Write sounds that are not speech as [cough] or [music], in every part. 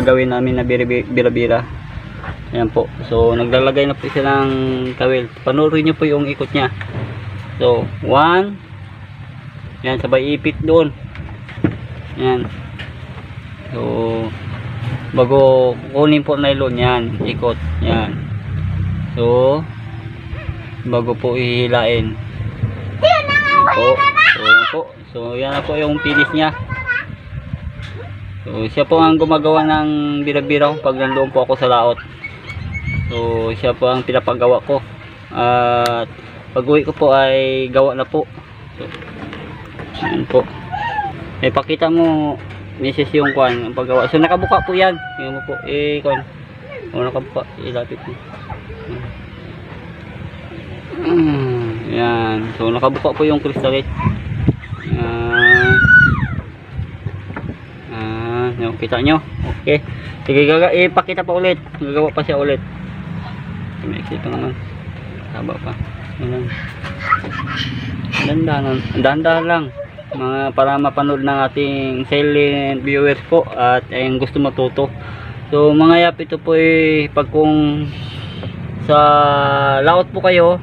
gagawin namin na bira-bira. Ayan po. So, naglalagay na po siya ng kawil. Panoorin nyo po yung ikot niya. So, one. Yan, sabay ipit doon. Yan. So, bago kunin po nylon yan, ikot. Yan. So, bago po ihilain. Po. So, yan po. So, yan na po yung finish niya. So, siya po ang gumagawa ng bira-bira pag nandoon po ako sa laot. So, siya po ang pinapagawa ko. At pag uwi ko po ay gawa na po. So, yan po. Eh, pakita mo, misis yung kwan, ang paggawa. So, nakabuka po yan. Tingnan mo po. Eh, kwan. O, nakabuka. Ilapit mo. Mm, yan. So, nakabuka po yung crystalite. Yan. Ah, yung kita nyo. Okay. Sige, gaga, ipakita pa ulit. Gagawa pa siya ulit. May exit pa naman. Haba pa. Yan. Dandahan, dandahan lang. Mga para mapanood ng ating silent viewers po at ayong gusto matuto. So mga yap ito po ay pag kung sa laot po kayo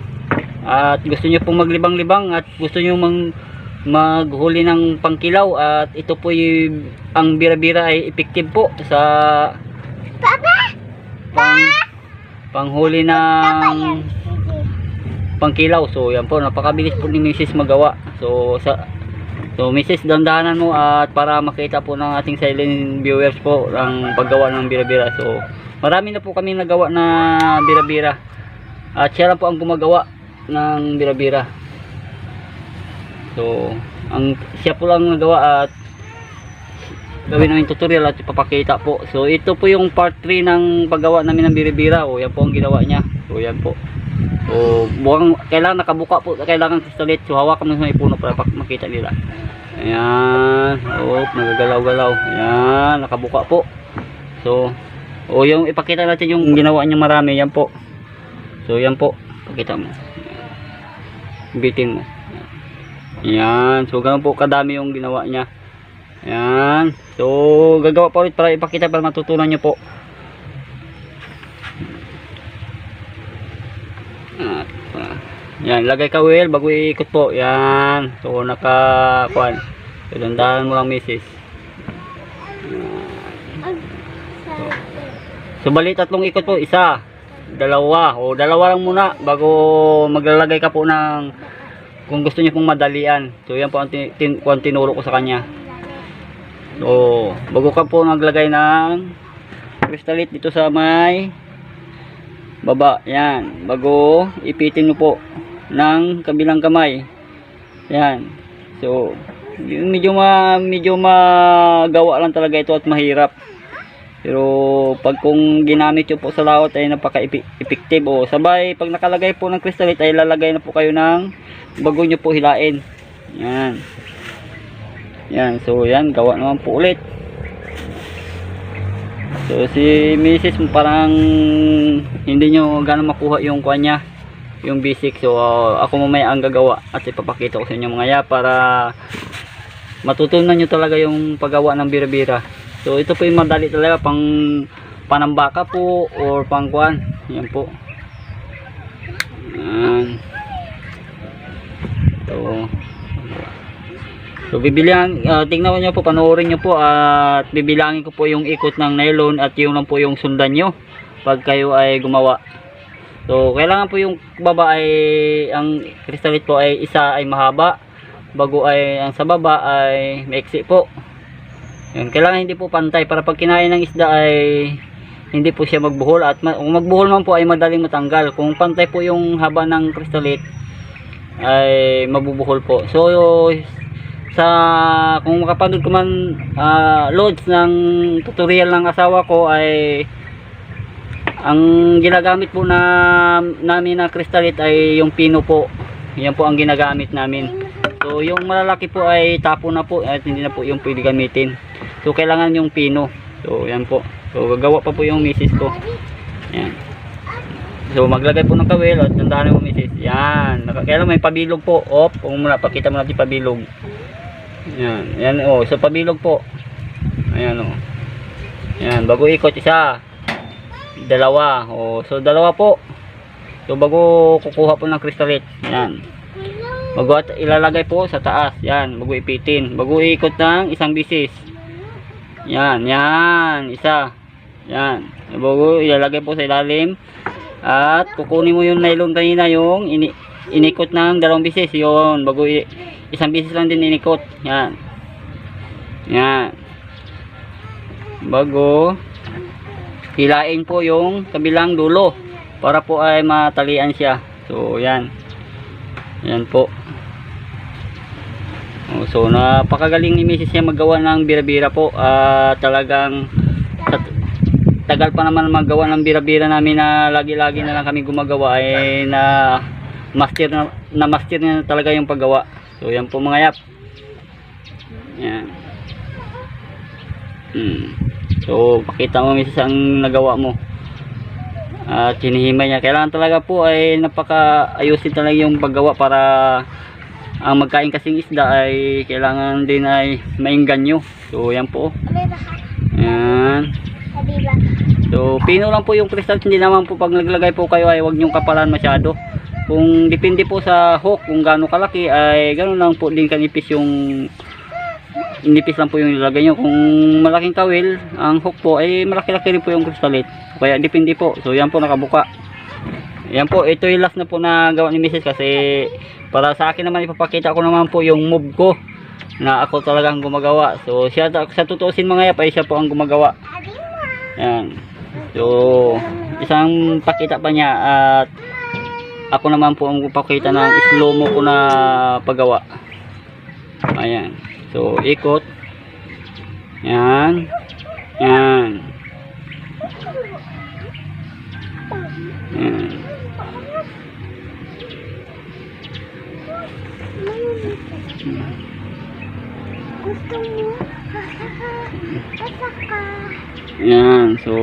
at gusto niyo pong maglibang-libang at gusto niyo mang maghuli ng pangkilaw at ito po yung ang bira-bira ay effective po sa pang panghuli ng pangkilaw. So yan po napakabilis po ni Mrs. magawa. So sa so Mrs. dandahanan mo at para makita po ng ating silent viewers po ang paggawa ng bira-bira. So marami na po kami nagawa na bira-bira. At siya lang po ang gumagawa ng bira-bira so ang siya po lang nagawa at gawin namin tutorial at ipapakita po so ito po yung part 3 ng paggawa namin ng bira-bira o yan po ang ginawa niya so yan po So, buwang, kailangan nakabuka po, kailangan kristalit. So, hawakan mo sa may puno para makita nila. Ayan. Oh, nagagalaw-galaw. Ayan, nakabuka po. So, o yung ipakita natin yung ginawa niya marami. Yan po. So, yan po. Pakita mo. Bitin mo. Ayan. So, ganun po kadami yung ginawa niya. Ayan. So, gagawa pa ulit para ipakita para matutunan niyo po. Ah, yan, lagay ka wheel bago iikot po. Yan. So, naka, kuan. So, mo lang, misis. So, bali tatlong ikot po. Isa, dalawa. O, dalawa lang muna bago maglalagay ka po ng kung gusto niyo pong madalian. So, yan po ang tin, tin, kuan tinuro ko sa kanya. So, bago ka po naglagay ng crystalite dito sa may baba. Yan. Bago ipitin mo po ng kabilang kamay. Yan. So medyo ma medyo magawa lang talaga ito at mahirap. Pero pag kung ginamit nyo po sa laot ay napaka effective o sabay pag nakalagay po ng crystalite ay lalagay na po kayo ng bago nyo po hilain yan yan so yan gawa naman po ulit So si Mrs. parang hindi nyo gano'n makuha yung kuha niya, yung basic. So uh, ako mamaya ang gagawa at ipapakita ko sa inyo mga ya para matutunan nyo talaga yung paggawa ng bira-bira. So ito po yung madali talaga pang panambaka po or pang kuan. Yan po. Yan. So So bibilihan, uh, tingnan niyo po, panoorin niyo po at bibilangin ko po yung ikot ng nylon at yung lang po yung sundan niyo pag kayo ay gumawa. So kailangan po yung baba ay ang crystalite po ay isa ay mahaba, bago ay ang sa baba ay maiksi po. Yun, kailangan hindi po pantay. Para pag kinain ng isda ay hindi po siya magbuhol. At kung magbuhol man po ay madaling matanggal. Kung pantay po yung haba ng crystalite ay mabubuhol po. So sa kung makapanood ko man ah, loads ng tutorial ng asawa ko ay ang ginagamit po na namin na crystalite ay yung pino po. Yan po ang ginagamit namin. So yung malalaki po ay tapo na po at hindi na po yung pwede gamitin so kailangan yung pino so yan po so gagawa pa po yung misis ko yan so maglagay po ng kawil at tandaan mo misis yan kailangan may pabilog po op kung muna pakita mo natin pabilog yan, yan oh, sa pabilog po. Ayan oh. Yan, bago ikot isa. Dalawa. O, so dalawa po. So bago kukuha po ng kristalit. Yan. Bago ilalagay po sa taas. Yan, bago ipitin. Bago ikot ng isang bisis. Yan, yan, isa. Yan. Bago ilalagay po sa ilalim. At kukunin mo yung nylon kanina yung ini inikot ng dalawang bisis. Yun, bago isang bisis lang din inikot. Yan. Yan. Bago hilain po yung kabilang dulo para po ay matalian siya. So, yan. Yan po. Oh, so, napakagaling ni Mrs. niya magawa ng bira-bira po. Ah, talagang tagal pa naman magawa ng bira-bira namin na lagi-lagi na lang kami gumagawa ay na master na, na master na talaga yung paggawa. So, yan po mga yap. Yan. Hmm. So, pakita mo Mrs. ang nagawa mo. At hinihimay niya. Kailangan talaga po ay napaka ayusin talaga yung paggawa para ang magkain kasing isda ay kailangan din ay maingganyo. So, yan po. Yan. So, pino lang po yung crystal. Hindi naman po pag naglagay po kayo ay huwag niyong kapalan masyado. Kung depende po sa hook, kung gaano kalaki, ay gano'n lang po din kanipis yung nipis lang po yung nilagay nyo. Kung malaking kawil, ang hook po ay malaki-laki rin po yung kristalit. Kaya depende po. So, yan po nakabuka. Yan po, ito yung last na po na gawa ni Mrs. kasi para sa akin naman ipapakita ko naman po yung move ko na ako talagang gumagawa. So, siya, sa tutusin mga yap ay siya po ang gumagawa. Yan. So, isang pakita pa niya at ako naman po ang pakita ng slow mo ko na paggawa. Ayan. So, ikot. Yan. Yan. Yan. Gusto mo? Asa ka? Yan. So,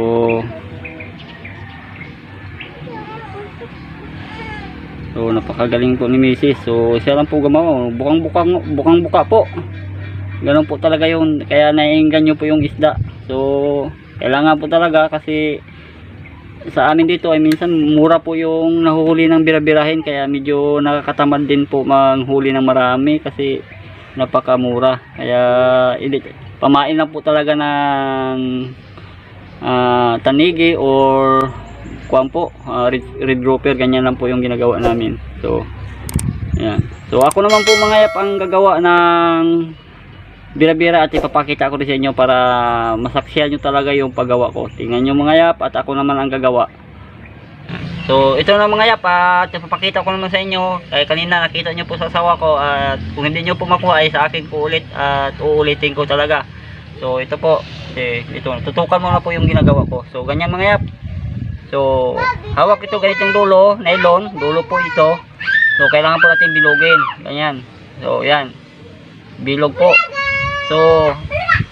So napakagaling po ni Mrs. So siya lang po gumawa. Bukang-bukang bukang-buka po. Ganun po talaga yun. Kaya naiinggan nyo po yung isda. So kailangan po talaga kasi sa amin dito ay minsan mura po yung nahuhuli ng birabirahin kaya medyo nakakatamad din po manghuli ng marami kasi napakamura. Kaya ili- pamain lang po talaga ng ah, tanigi or kuwan po, ah, red, red grouper, ganyan lang po yung ginagawa namin. So, yan. So, ako naman po mga yap ang gagawa ng bira-bira at ipapakita ko rin sa inyo para masaksihan nyo talaga yung paggawa ko. Tingnan nyo mga yap at ako naman ang gagawa. So, ito na mga yap at ipapakita ko naman sa inyo. Kaya kanina nakita nyo po sa sawa ko at kung hindi nyo po makuha ay sa akin po ulit at uulitin ko talaga. So, ito po. Eh, ito, tutukan mo na po yung ginagawa ko. So, ganyan mga yap. So, hawak ito ganitong dulo, nylon, dulo po ito. So, kailangan po natin bilogin. Ganyan. So, yan. Bilog po. So,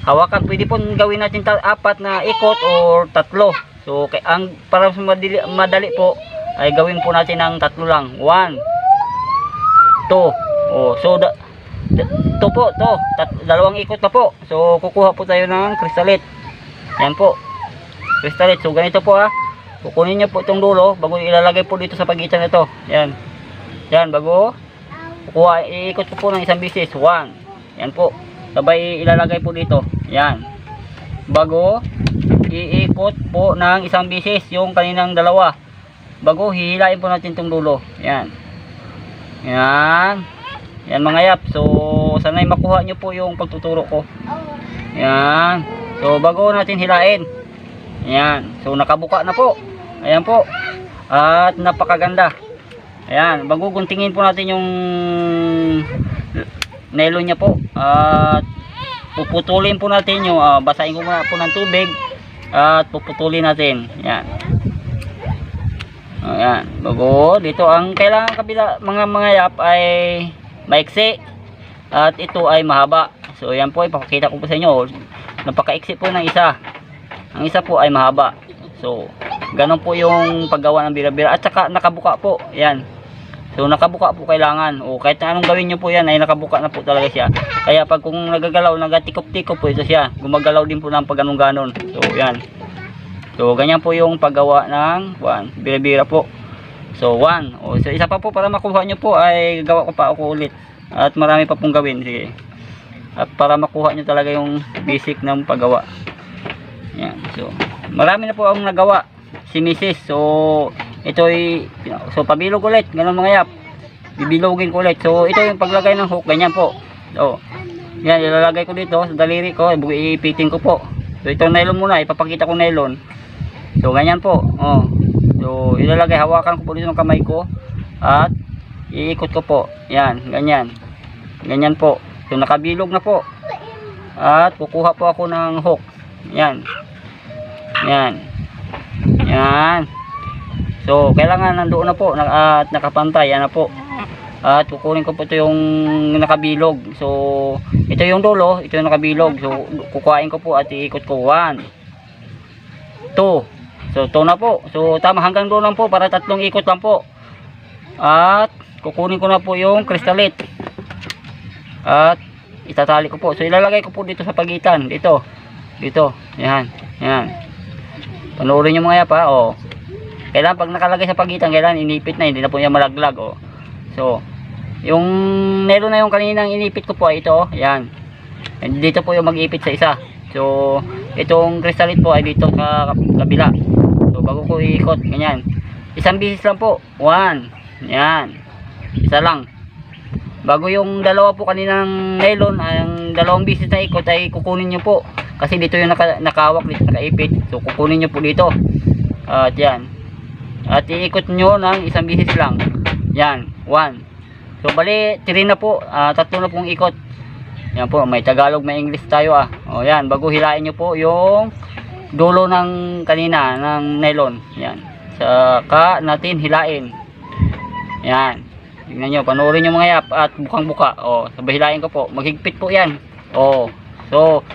hawakan, pwede po gawin natin apat na ikot or tatlo. So, kay, ang para madali, madali po, ay gawin po natin ng tatlo lang. One, two. Oh, so, da, da, to po, to. Tat, dalawang ikot na po. So, kukuha po tayo ng kristalit. Yan po. Kristalit. So, ganito po ah. Kukunin niyo po itong dulo bago ilalagay po dito sa pagitan nito. Yan. Yan bago kukuha iikot ko po ng isang bisis. One. Yan po. Sabay ilalagay po dito. Yan. Bago iikot po ng isang bisis yung kaninang dalawa. Bago hihilain po natin itong dulo. Yan. Yan. Yan mga yap. So sanay makuha niyo po yung pagtuturo ko. Yan. So bago natin hilain. Yan. So nakabuka na po. Ayan po. At napakaganda. Ayan. Bago guntingin po natin yung nylon niya po. At puputulin po natin yung ah, basahin ko muna po ng tubig. At puputulin natin. Ayan. Ayan. Bago dito ang kailangan kabila mga mga yap ay maiksi. At ito ay mahaba. So ayan po ipapakita ko po sa inyo. Napakaiksi po ng isa. Ang isa po ay mahaba. So, ganun po yung paggawa ng bira-bira. At saka nakabuka po. Yan. So nakabuka po kailangan. O kahit anong gawin nyo po yan ay nakabuka na po talaga siya. Kaya pag kung nagagalaw, nagatikop-tikop po ito siya. Gumagalaw din po ng pag ganon So yan. So ganyan po yung paggawa ng one, bira-bira po. So one. O so isa pa po para makuha nyo po ay gawa ko pa ako ulit. At marami pa pong gawin. Sige. At para makuha nyo talaga yung basic ng paggawa. Yan. So marami na po ang nagawa si Mrs. So ito ay so pabilog ulit ganun mga yap. Bibilogin ko ulit. So ito yung paglagay ng hook ganyan po. So yan ilalagay ko dito sa daliri ko iipitin ko po. So itong nylon muna ipapakita ko nylon. So ganyan po oh. So ilalagay hawakan ko po dito ng kamay ko at iikot ko po. Yan ganyan. Ganyan po. So nakabilog na po. At kukuha po ako ng hook. Yan. Yan. Yan So, kailangan nandoon na po at nakapantay. Na po. At kukunin ko po ito yung nakabilog. So, ito yung dulo. Ito yung nakabilog. So, kukuhain ko po at iikot ko. 1 2 So, ito na po. So, tama hanggang doon lang po para tatlong ikot lang po. At kukunin ko na po yung crystalite. At itatali ko po. So, ilalagay ko po dito sa pagitan. Dito. Dito. Yan. Yan. Panoorin nyo mga yapa. Oh. Kailangan pag nakalagay sa pagitan, kailangan inipit na, hindi na po yan malaglag, oh. So, yung nelo na yung kaninang inipit ko po ay ito, yan. And dito po yung mag-ipit sa isa. So, itong crystalite po ay dito sa kabila. So, bago ko iikot, ganyan. Isang bisis lang po. One. Yan. Isa lang. Bago yung dalawa po kaninang nylon, ang dalawang bisis na ikot ay kukunin nyo po. Kasi dito yung naka, nakawak, dito nakaipit. So, kukunin nyo po dito. At yan. At iikot nyo ng isang bisis lang. Yan, 1. So bali, 3 na po, ah, tatlo na pong ikot. Yan po, may Tagalog, may English tayo ah. O yan, bago hilain nyo po yung dulo ng kanina, ng nylon. Yan. Saka natin hilain. Yan. Tingnan nyo, panoorin nyo mga yap at bukang buka. O, sabay hilain ko po. Maghigpit po yan. O, so,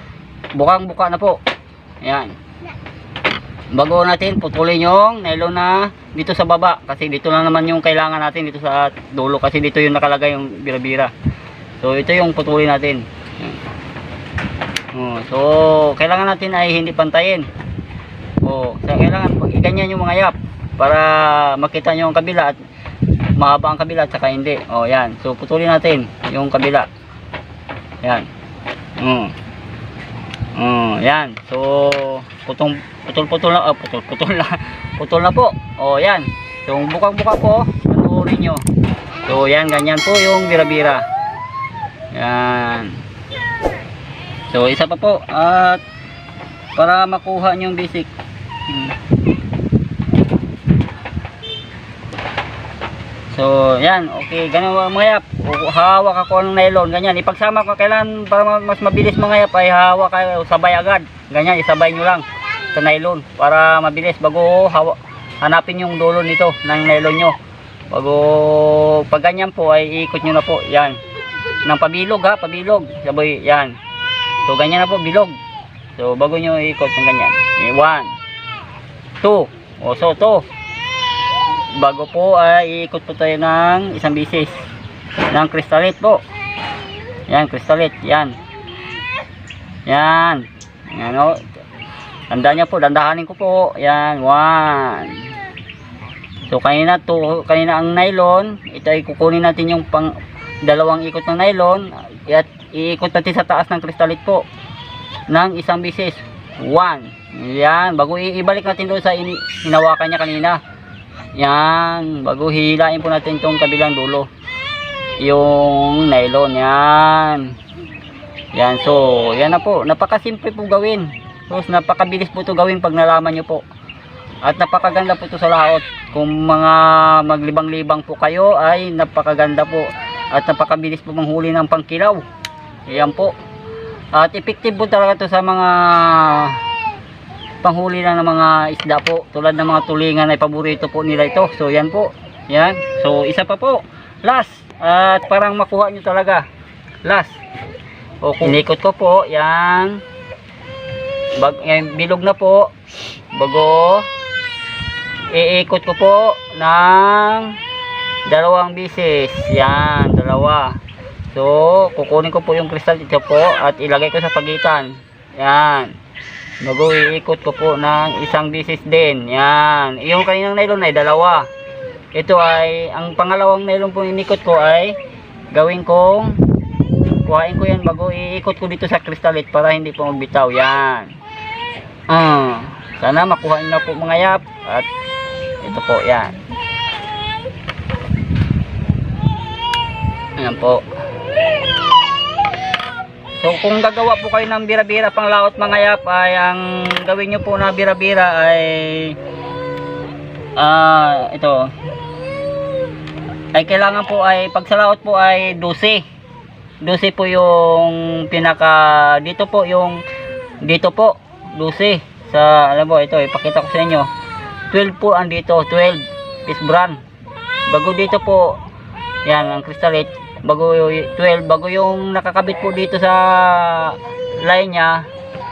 bukang buka na po. Yan bago natin putulin yung nylon na dito sa baba. Kasi dito lang naman yung kailangan natin dito sa dulo. Kasi dito yung nakalagay yung bira-bira. So ito yung putulin natin. Oh, so kailangan natin ay hindi pantayin. Oh, so kailangan pag ganyan yung mga yap para makita nyo ang kabila at mahaba ang kabila at saka hindi. Oh yan. So putulin natin yung kabila. Yan. Mm. Oh, yan. So, putong putol-putol na, oh, putol-putol na. [laughs] Putol na po. Oh, yan. So, bukang-buka po, panoorin nyo. So, yan, ganyan po yung bira-bira. Yan. So, isa pa po. At, para makuha nyo yung basic. Hmm. So, yan. Okay, ganun mga yap. Hawak ako ng nylon. Ganyan. Ipagsama ko kailan para ma- mas mabilis mga yap ay hawak kayo sabay agad. Ganyan, isabay nyo lang sa nylon para mabilis bago hawa hanapin yung dulo nito ng nylon nyo. Bago pag ganyan po ay ikot nyo na po. Yan. Ng pabilog ha, pabilog. Sabay, yan. So, ganyan na po, bilog. So, bago nyo ikot ng ganyan. Eh, One. Two. O, so, to bago po ay iikot po tayo ng isang bisis. Ng crystalite po. Yan crystalite yan. Yan. Yan o tandaan niya po dandahanin ko po. Yan one. So kanina to kanina ang nylon ito ay kukunin natin yung pang dalawang ikot ng nylon at iikot natin sa taas ng crystalite po ng isang bisis. One. Yan bago ibalik natin doon sa hinawakan niya kanina yan, bago hilain po natin itong kabilang dulo. Yung nylon, yan. Yan, so, yan na po. Napakasimple po gawin. So, napakabilis po ito gawin pag nalaman nyo po. At napakaganda po ito sa laot. Kung mga maglibang-libang po kayo, ay napakaganda po. At napakabilis po manghuli ng pangkilaw. Yan po. At effective po talaga ito sa mga panghuli lang ng mga isda po. Tulad ng mga tulingan ay paborito po nila ito. So yan po. Yan. So isa pa po. Last. At parang makuha nyo talaga. Last. O inikot ko po yan. Bag, yan bilog na po. Bago. Iikot ko po ng dalawang bisis. Yan, dalawa. So, kukunin ko po yung crystal. Ito po. At ilagay ko sa pagitan. Yan. Bago iikot ko po ng isang bisis din. Yan. Yung kaninang nylon ay dalawa. Ito ay, ang pangalawang nylon po inikot ko ay gawin kong kuhain ko yan bago iikot ko dito sa crystalite para hindi po magbitaw. Yan. Ah, sana makuha niyo na po mga yap at ito po yan. Ayan po. So kung gagawa po kayo ng bira-bira pang laot mga yap ay ang gawin nyo po na bira-bira ay ah ito. Ay kailangan po ay pag sa laot po ay 12 12 po yung pinaka dito po yung dito po 12 sa alam mo ito ipakita ko sa inyo. 12 po andito 12 is brand bago dito po yan ang crystalite bago y- 12 bago yung nakakabit po dito sa line niya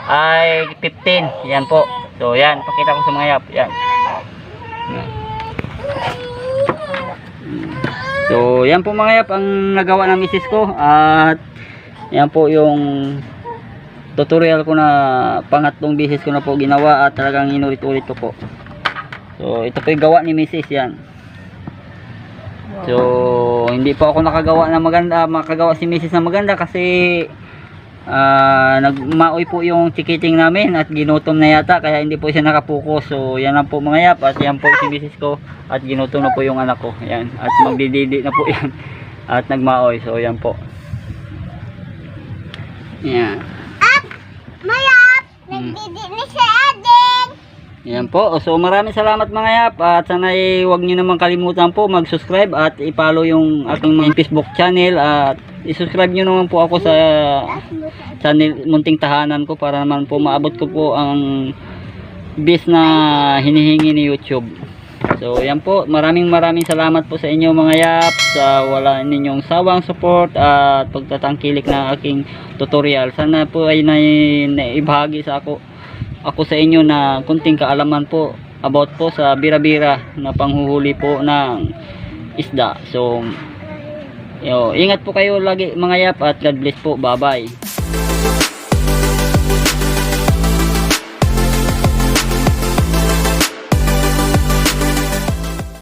ay 15 yan po. So yan. Pakita ko sa mga yap yan. So yan po mga yap ang nagawa ng misis ko. At yan po yung tutorial ko na pangatlong beses ko na po ginawa at talagang inulit-ulit ko po. So ito po yung gawa ni misis. Yan. So, hindi po ako nakagawa na maganda, makagawa si Mrs. na maganda kasi ah nagmaoy po yung chikiting namin at ginutom na yata kaya hindi po siya nakapokus. So, yan lang po mga yap at yan po si Mrs. ko at ginutom na po yung anak ko. Yan. At magdididi na po [laughs] yan. At nagmaoy. So, yan po. Yan. Mayap! Hmm. Nagdidi na si Ading! Yan po. So maraming salamat mga yap at sana ay huwag niyo naman kalimutan po mag-subscribe at i-follow yung aking mga Facebook channel at i-subscribe niyo naman po ako sa channel Munting Tahanan ko para naman po maabot ko po ang bis na hinihingi ni YouTube. So yan po, maraming maraming salamat po sa inyo mga yap sa wala ninyong sawang support at pagtatangkilik na aking tutorial. Sana po ay nai- naibahagi sa ako ako sa inyo na kunting kaalaman po about po sa bira-bira na panghuhuli po ng isda. So, yo, ingat po kayo lagi mga yap at God bless po. Bye-bye.